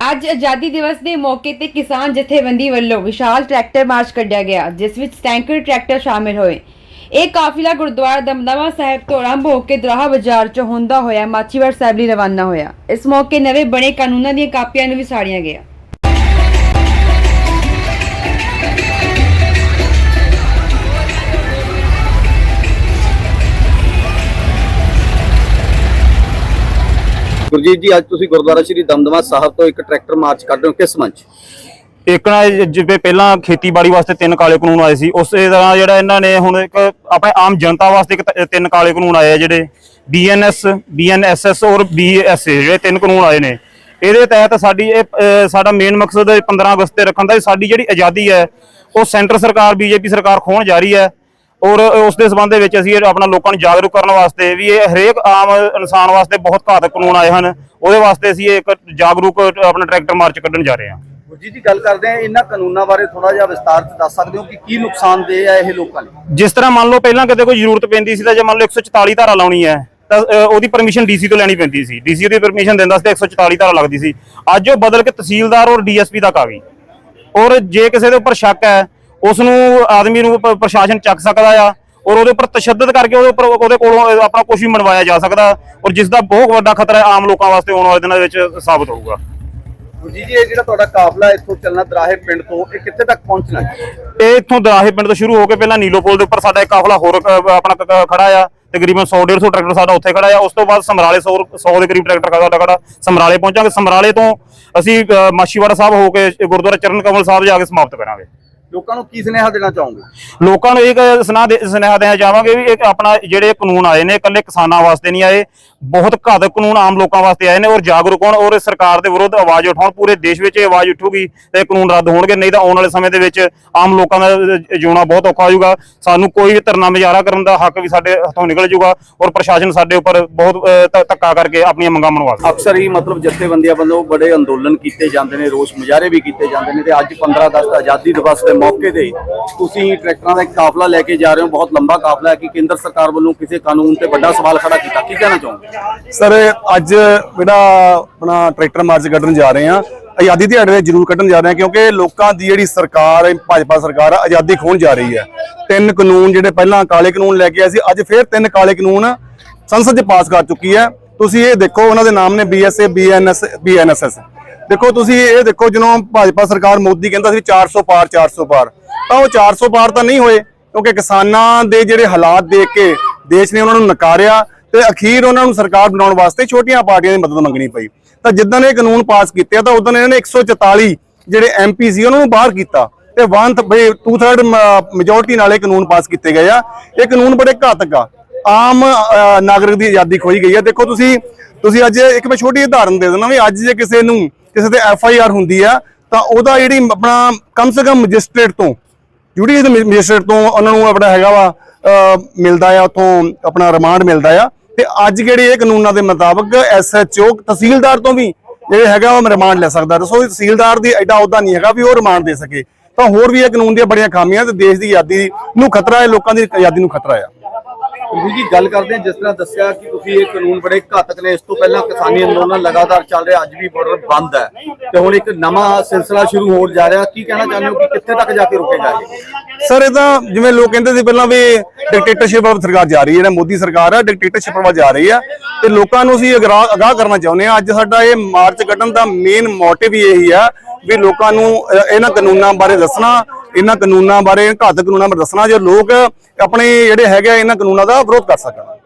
ਅੱਜ ਆਜ਼ਾਦੀ ਦਿਵਸ ਦੇ ਮੌਕੇ ਤੇ ਕਿਸਾਨ ਜਥੇਬੰਦੀ ਵੱਲੋਂ ਵਿਸ਼ਾਲ ਟਰੈਕਟਰ ਮਾਰਚ ਕੱਢਿਆ ਗਿਆ, ਜਿਸ ਵਿੱਚ ਟੈਂਕਰ ਟਰੈਕਟਰ ਸ਼ਾਮਿਲ ਹੋਏ। ਇਹ ਕਾਫਿਲਾ ਗੁਰਦੁਆਰਾ ਦਮਦਮਾ ਸਾਹਿਬ ਤੋਂ ਆਰੰਭ ਹੋ ਕੇ ਦਰਾਹਾ ਬਾਜ਼ਾਰ ਚੋਂ ਹੁੰਦਾ ਹੋਇਆ ਮਾਚੀਵਾੜ ਸਾਹਿਬ ਲਈ ਰਵਾਨਾ ਹੋਇਆ। ਇਸ ਮੌਕੇ ਨਵੇਂ ਬਣੇ ਕਾਨੂੰਨਾਂ ਦੀਆਂ ਕਾਪੀਆਂ ਨੂੰ ਵੀ ਸਾੜੀਆਂ ਗਿਆ। ਗੁਰਜੀਤ ਜੀ ਅੱਜ ਤੁਸੀਂ ਗੁਰਦੁਆਰਾ ਸ਼੍ਰੀ ਦਮਦਮਾ ਸਾਹਿਬ ਤੋਂ ਇੱਕ ਟਰੈਕਟਰ ਮਾਰਚ ਕੱਢ ਰਹੇ ਹੋ। ਕਿਸ ਮੰਚ? ਇੱਕ ਨਾ ਜਿਵੇਂ ਪਹਿਲਾਂ ਖੇਤੀਬਾੜੀ ਵਾਸਤੇ ਤਿੰਨ ਕਾਲੇ ਕਾਨੂੰਨ ਆਏ ਸੀ ਉਸੇ ਤਰ੍ਹਾਂ ਜਿਹੜਾ ਇਹਨਾਂ ਨੇ ਹੁਣ ਇੱਕ ਆਪਣੇ ਆਮ ਜਨਤਾ ਵਾਸਤੇ ਇੱਕ ਤ- ਤਿੰਨ ਕਾਲੇ ਕਾਨੂੰਨ ਆਏ ਆ ਜਿਹੜੇ। ਬੀਐਨਐਸ ਬੀਐਨਐਸਐਸ ਔਰ ਬੀਐਸਏ ਜਿਹੜੇ ਤਿੰਨ ਕਾਨੂੰਨ ਆਏ ਨੇ। ਇਹਦੇ ਤਹਿਤ ਸਾਡੀ ਇਹ ਅਹ, ਸਾਡਾ ਮੇਨ ਮਕਸਦ 15 ਅਗਸਤ ਤੇ ਰੱਖਣ ਦਾ ਵੀ ਸਾਡੀ ਜਿਹੜੀ ਆਜ਼ਾਦੀ ਹੈ ਉਹ ਸੈਂਟਰ ਸਰਕਾਰ ਬੀਜੇਪੀ ਸਰਕਾਰ ਖੋਣ ਜਾ ਰਹੀ ਹੈ। ਔਰ ਉਸ ਦੇ ਸਬੰਧ ਦੇ ਵਿੱਚ ਅਸੀਂ ਆਪਣਾ ਲੋਕਾਂ ਨੂੰ ਜਾਗਰੂਕ ਕਰਨ ਵਾਸਤੇ ਵੀ ਇਹ ਹਰੇਕ ਆਮ ਇਨਸਾਨ ਵਾਸਤੇ ਬਹੁਤ ਘਾਤਕ ਕਾਨੂੰਨ ਆਏ ਹਨ। ਉਹਦੇ ਵਾਸਤੇ ਅਸੀਂ ਇੱਕ ਜਾਗਰੂਕ ਆਪਣਾ ਟਰੈਕਟਰ ਮਾਰਚ ਕੱਢਣ ਜਾ ਰਹੇ ਹਾਂ। ਗੁਰਜੀਤ ਜੀ ਗੱਲ ਕਰਦੇ ਆ ਇਹਨਾਂ ਕਾਨੂੰਨਾਂ ਬਾਰੇ ਥੋੜਾ ਜਿਹਾ ਵਿਸਤਾਰ ਚ ਦੱਸ ਸਕਦੇ ਹੋ ਕਿ ਕੀ ਨੁਕਸਾਨਦੇਹ ਹੈ ਇਹ ਲੋਕਾਂ ਲਈ? ਜਿਸ ਤਰ੍ਹਾਂ ਮੰਨ ਲਓ ਪਹਿਲਾਂ ਕਿਤੇ ਕੋਈ ਜ਼ਰੂਰਤ ਪੈਂਦੀ ਸੀ ਤਾਂ ਜੇ ਮੰਨ ਲਓ 144 ਧਾਰਾ ਲਾਉਣੀ ਹੈ ਤਾਂ ਉਹਦੀ ਪਰਮਿਸ਼ਨ ਡੀਸੀ ਤੋਂ ਲੈਣੀ ਪੈਂਦੀ ਸੀ। ਡੀਸੀ ਉਹਦੀ ਪਰਮਿਸ਼ਨ ਦਿੰਦਾ ਸੀ ਤੇ 144 ਧਾਰਾ ਲੱਗਦੀ ਸੀ। ਅੱਜ ਉਹ ਬਦਲ ਕੇ ਤਹਿਸੀਲਦਾਰ ਔਰ ਡੀਐਸਪੀ ਤੱਕ ਆ ਗਈ। ਔਰ ਜੇ ਕਿਸੇ ਦੇ ਉੱਪਰ ਸ਼ੱਕ ਹੈ ਉਸ ਨੂੰ ਆਦਮੀ ਨੂੰ ਪ- ਪ੍ਰਸ਼ਾਸਨ ਚੱਕ ਸਕਦਾ ਆ ਔਰ ਉਹਦੇ ਉੱਪਰ ਤਸ਼ੱਦਦ ਕਰਕੇ ਉਹਦੇ ਉੱਪਰ ਉਹਦੇ ਕੋਲੋਂ ਆਪਣਾ ਕੁਝ ਵੀ ਮਨਵਾਇਆ ਜਾ ਸਕਦਾ ਔਰ ਜਿਸ ਦਾ ਬਹੁਤ ਵੱਡਾ ਖਤਰਾ ਆਮ ਲੋਕਾਂ ਵਾਸਤੇ ਆਉਣ ਵਾਲੇ ਦਿਨਾਂ ਵਿੱਚ ਸਾਬਤ ਹੋਊਗਾ। ਗੁਰਜੀਤ ਜੀ ਇਹ ਜਿਹੜਾ ਤੁਹਾਡਾ ਕਾਫਲਾ ਇੱਥੋਂ ਚੱਲਣਾ ਦਰਾਹੇ ਪਿੰਡ ਤੋਂ ਇਹ ਕਿੱਥੇ ਤੱਕ ਪਹੁੰਚਣਾ ਹੈ ਇਹ ਇੱਥੋਂ ਦਰਾਹੇ ਪਿੰਡ ਤੋਂ ਸ਼ੁਰੂ ਹੋ ਕੇ ਪਹਿਲਾਂ ਨੀਲੋ ਪੁਲ ਦੇ ਉੱਪਰ ਸਾਡਾ ਇੱਕ ਕਾਫਲਾ ਹੋਰ ਅ, ਆਪਣਾ ਕ- ਕ- ਖੜਾ ਆ। ਤਕਰੀਬਨ 100 150 ਟਰੈਕਟਰ ਸਾਡਾ ਉੱਥੇ ਖੜਾ ਆ। ਉਸ ਤੋਂ ਬਾਅਦ ਸਮਰਾਲੇ 100 100 ਦੇ ਕਰੀਬ ਟਰੈਕਟਰ ਸਾਡਾ ਖੜਾ ਸਮਰਾਲੇ ਪਹੁੰਚਾਂਗੇ। ਸਮਰਾਲੇ ਤੋਂ ਅਸੀਂ ਅ, ਮਾਛੀਵਾੜਾ ਸਾਹਿਬ ਹੋ ਕੇ ਗੁਰਦੁਆਰਾ ਚਰਨ ਕਮਲ ਸਾਹਿਬ ਜਾ ਕੇ ਸਮਾਪਤ ਕਰਾਂਗੇ। ਲੋਕਾਂ ਨੂੰ ਕੀ ਸੁਨੇਹਾ ਦੇਣਾ ਚਾਹੋਗੇ? ਲੋਕਾਂ ਨੂੰ ਇੱਕ ਸੁਨੇਹਾ ਸੁਨੇਹਾ ਦੇਣਾ ਚਾਹਾਂਗੇ ਵੀ ਇਹ ਆਪਣਾ ਜਿਹੜੇ ਕਾਨੂੰਨ ਆਏ ਨੇ ਇਕੱਲੇ ਕਿਸਾਨਾਂ ਵਾਸਤੇ ਨਹੀਂ ਆਏ ਬਹੁਤ ਘਾਤਕ ਕਾਨੂੰਨ ਆਮ ਲੋਕਾਂ ਵਾਸਤੇ ਆਏ ਨੇ ਔਰ ਜਾਗਰੂਕ ਹੋਣ ਔਰ ਸਰਕਾਰ ਦੇ ਵਿਰੁੱਧ ਆਵਾਜ਼ ਉਠਾਉਣ ਪੂਰੇ ਦੇਸ਼ ਵਿੱਚ ਇਹ ਆਵਾਜ਼ ਉੱਠੂਗੀ ਤੇ ਇਹ ਕਾਨੂੰਨ ਰੱਦ ਹੋਣਗੇ ਨਹੀਂ ਤਾਂ ਆਉਣ ਵਾਲੇ ਸਮੇਂ ਦੇ ਵਿੱਚ ਆਮ ਲੋਕਾਂ ਦਾ ਜਿਉਣਾ ਬਹੁਤ ਔਖਾ ਹੋ ਜਾਊਗਾ। ਸਾਨੂੰ ਕੋਈ ਵੀ ਧਰਨਾ ਮੁਜ਼ਾਹਰਾ ਕਰਨ ਦਾ ਹੱਕ ਵੀ ਸਾਡੇ ਹੱਥੋਂ ਨਿਕਲ ਜਾਊਗਾ ਔਰ ਪ੍ਰਸ਼ਾਸਨ ਸਾਡੇ ਉੱਪਰ ਬਹੁਤ ਧੱਕਾ ਕਰਕੇ ਆਪਣੀਆਂ ਮੰਗਾਂ ਮਨਵਾ ਅਕਸਰ ਹੀ ਮਤਲਬ ਜਥੇਬੰਦੀਆਂ ਵੱਲੋਂ ਬੜੇ ਅੰਦੋਲਨ ਕੀਤੇ ਜਾਂਦੇ ਨੇ ਰੋਸ ਮੁਜ਼ਾਹਰੇ ਵੀ ਕੀਤੇ ਜਾਂਦੇ ਨੇ ਤੇ ਅੱਜ 15 ਅਗਸਤ ਆਜ਼ਾਦੀ ਦਿਵਸ ਦੇ ਮੌਕੇ ਤੇ ਤੁਸੀਂ ਟਰੈਕਟਰਾਂ ਦਾ ਇੱਕ ਕਾਫਲਾ ਲੈ ਕੇ ਜਾ ਰਹੇ ਹੋ, ਬਹੁਤ ਲੰਬਾ ਕਾਫਲਾ ਹੈ ਕਿ ਕੇਂਦਰ ਸਰਕਾਰ ਵੱਲੋਂ ਕਿਸੇ ਕਾਨੂੰਨ ਤੇ ਵੱਡਾ ਸਵਾਲ ਖੜਾ ਕੀਤਾ। ਕੀ ਕਹਿਣਾ ਚਾਹੋਗੇ? ਸਰ, ਅੱਜ ਜਿਹੜਾ ਆਪਣਾ ਟਰੈਕਟਰ ਮਾਰਚ ਕੱਢਣ ਜਾ ਰਹੇ ਆ ਆਜ਼ਾਦੀ ਦਿਹਾੜੇ ਦੇ ਜ਼ਰੂਰ ਕੱਢਣ ਜਾ ਰਹੇ ਆ ਕਿਉਂਕਿ ਲੋਕਾਂ ਦੀ ਜਿਹੜੀ ਸਰਕਾਰ ਹੈ, ਭਾਜਪਾ ਸਰਕਾਰ ਆਜ਼ਾਦੀ ਖੋਣ ਜਾ ਰਹੀ ਹੈ। ਤਿੰਨ ਕਾਨੂੰਨ ਜਿਹੜੇ ਪਹਿਲਾਂ ਕਾਲੇ ਕਾਨੂੰਨ ਲੈ ਕੇ ਆਏ ਸੀ, ਅੱਜ ਫੇਰ ਤਿੰਨ ਕਾਲੇ ਕਾਨੂੰਨ ਸੰਸਦ 'ਚ ਪਾਸ ਕਰ ਚੁੱਕੀ ਹੈ। ਤੁਸੀਂ ਇਹ ਦੇਖੋ, ਉਹਨਾਂ ਦੇ ਨਾਮ ਨੇ ਬੀਐਸਏ ਬੀਐਨਐਸ ਬੀਐਨਐਸਐਸ ਦੇਖੋ ਤੁਸੀਂ ਇਹ ਦੇਖੋ ਜਦੋਂ ਭਾਜਪਾ ਸਰਕਾਰ ਮੋਦੀ ਕਹਿੰਦਾ ਸੀ 400 ਪਾਰ 400 ਪਾਰ। ਤਾਂ ਉਹ 400 ਪਾਰ ਤਾਂ ਨਹੀਂ ਹੋਏ, ਕਿਉਂਕਿ ਕਿਸਾਨਾਂ ਦੇ ਜਿਹੜੇ ਹਾਲਾਤ ਦੇਖ ਕੇ ਦੇਸ਼ ਨੇ ਉਹਨਾਂ ਨੂੰ ਨਕਾਰਿਆ ਤੇ ਅਖੀਰ ਉਹਨਾਂ ਨੂੰ ਸਰਕਾਰ ਬਣਾਉਣ ਵਾਸਤੇ ਛੋਟੀਆਂ ਪਾਰਟੀਆਂ ਦੀ ਮਦਦ ਮੰਗਣੀ ਪਈ। ਤਾਂ ਜਿੱਦਾਂ ਇਹ ਕਾਨੂੰਨ ਪਾਸ ਕੀਤੇ ਆ, ਤਾਂ ਉਦੋਂ ਇਹਨਾਂ ਨੇ 144 ਜਿਹੜੇ ਐਮਪੀ ਸੀ ਉਹਨਾਂ ਨੂੰ ਬਾਹਰ ਕੀਤਾ। ਤੇ ਵਨ ਬਈ 2/3 ਮੈਜੋਰਟੀ ਨਾਲ ਇਹ ਕਾਨੂੰਨ ਪਾਸ ਕੀਤੇ ਗਏ ਆ। ਇਹ ਕਾਨੂੰਨ ਬੜੇ ਘਾਤਕ ਆ। ਆਮ ਨਾਗਰਿਕ ਦੀ ਆਜ਼ਾਦੀ ਖੋਈ ਗਈ ਆ। ਦੇਖੋ ਤੁਸੀਂ ਤੁਸੀਂ ਅੱਜ ਇੱਕ ਮੈਂ ਛੋਟੀ ਉਦਾਹਰਨ ਦੇ ਦਿੰਦਾ ਵੀ ਅੱਜ ਜੇ ਕਿਸੇ ਨੂੰ ਕਿਸੇ ਤੇ ਐਫ ਆਈ ਆਰ ਹੁੰਦੀ ਆ, ਤਾਂ ਉਹਦਾ ਜਿਹੜੀ ਆਪਣਾ ਕਮ ਸੇ ਕਮ ਮੈਜਿਸਟ੍ਰੇਟ ਤੋਂ ਜੁਡੀਸ਼ੀਅਲ ਦੇ ਮੈਜਿਸਟ੍ਰੇਟ ਤੋਂ ਉਹਨਾਂ ਨੂੰ ਆਪਣਾ ਹੈਗਾ ਵਾ ਮਿਲਦਾ ਆ, ਉਥੋਂ ਆਪਣਾ ਰਿਮਾਂਡ ਮਿਲਦਾ ਆ। ਤੇ ਅੱਜ ਜਿਹੜੇ ਇਹ ਕਾਨੂੰਨਾਂ ਦੇ ਮੁਤਾਬਕ ਐਸਐਚਓ ਤਹਿਸੀਲਦਾਰ ਤੋਂ ਵੀ ਜਿਹੜੇ ਹੈਗਾ ਉਹ ਰਿਮਾਂਡ ਲੈ ਸਕਦਾ। ਦੱਸੋ ਤਹਿਸੀਲਦਾਰ ਦੀ ਐਡਾ ਅਹੁਦਾ ਨਹੀਂ ਹੈਗਾ ਵੀ ਉਹ ਰਿਮਾਂਡ ਦੇ ਸਕੇ। ਤਾਂ ਹੋਰ ਵੀ ਇਹ ਕਾਨੂੰਨ ਦੀਆਂ ਬੜੀਆਂ ਖਾਮੀਆਂ ਤੇ ਦੇਸ਼ ਦੀ ਆਜ਼ਾਦੀ ਨੂੰ ਖਤਰਾ ਹੈ, ਲੋਕਾਂ ਦੀ ਆਜ਼ਾਦੀ ਨੂੰ ਖਤਰਾ ਆ। ਜੀ ਜੀ ਗੱਲ ਕਰਦੇ ਹਾਂ, ਜਿਸ ਤਰ੍ਹਾਂ ਦੱਸਿਆ ਕਿ ਤੁਸੀਂ ਇਹ ਕਾਨੂੰਨ ਬੜੇ ਘਾਤਕ ਨੇ ਇਸ ਤੋਂ ਪਹਿਲਾਂ ਕਿਸਾਨੀ ਅੰਦੋਲਨ ਲਗਾਤਾਰ ਚੱਲ ਰਿਹਾ, ਅੱਜ ਵੀ ਬਾਰਡਰ ਬੰਦ ਹੈ। ਤੇ ਹੁਣ ਇੱਕ ਨਵਾਂ ਸਿਲਸਿਲਾ ਸ਼ੁਰੂ ਹੋਣ ਜਾ ਰਿਹਾ, ਕੀ ਕਹਿਣਾ ਚਾਹੁੰਦੇ ਹੋ ਕਿ ਕਿੱਥੇ ਤੱਕ ਜਾ ਕੇ ਰੁਕੇਗਾ ਇਹ? ਸਰ, ਇਹ ਤਾਂ ਜਿਵੇਂ ਲੋਕ ਕਹਿੰਦੇ ਸੀ ਪਹਿਲਾਂ ਵੀ ਡਿਕਟੇਟਰਸ਼ਿਪ ਵੱਲ ਸਰਕਾਰ ਜਾ ਰਹੀ ਹੈ, ਜਿਹੜਾ ਮੋਦੀ ਸਰਕਾਰ ਹੈ ਡਿਕਟੇਟਰਸ਼ਿਪ ਵੱਲ ਜਾ ਰਹੀ ਹੈ। ਤੇ ਲੋਕਾਂ ਨੂੰ ਅਸੀਂ ਅਗਰਾ- ਅਗਾਹ ਕਰਨਾ ਚਾਹੁੰਦੇ ਹਾਂ। ਅੱਜ ਸਾਡਾ ਇਹ ਮਾਰਚ ਕੱਢਣ ਦਾ ਮੇਨ ਮੋਟਿਵ ਹੀ ਇਹੀ ਆ ਵੀ ਲੋਕਾਂ ਨੂੰ ਇਹਨਾਂ ਕਾਨੂੰਨਾਂ ਬਾਰੇ ਦੱਸਣਾ ਇਹਨਾਂ ਕਾਨੂੰਨਾਂ ਬਾਰੇ ਘਾਤਕ ਕਾਨੂੰਨਾਂ ਬਾਰੇ ਦੱਸਣਾ, ਜੇ ਲੋਕ ਆਪਣੇ ਜਿਹੜੇ ਹੈਗੇ ਆ, ਇਹਨਾਂ ਕਾਨੂੰਨਾਂ ਦਾ ਵਿਰੋਧ ਕਰ ਸਕਣ।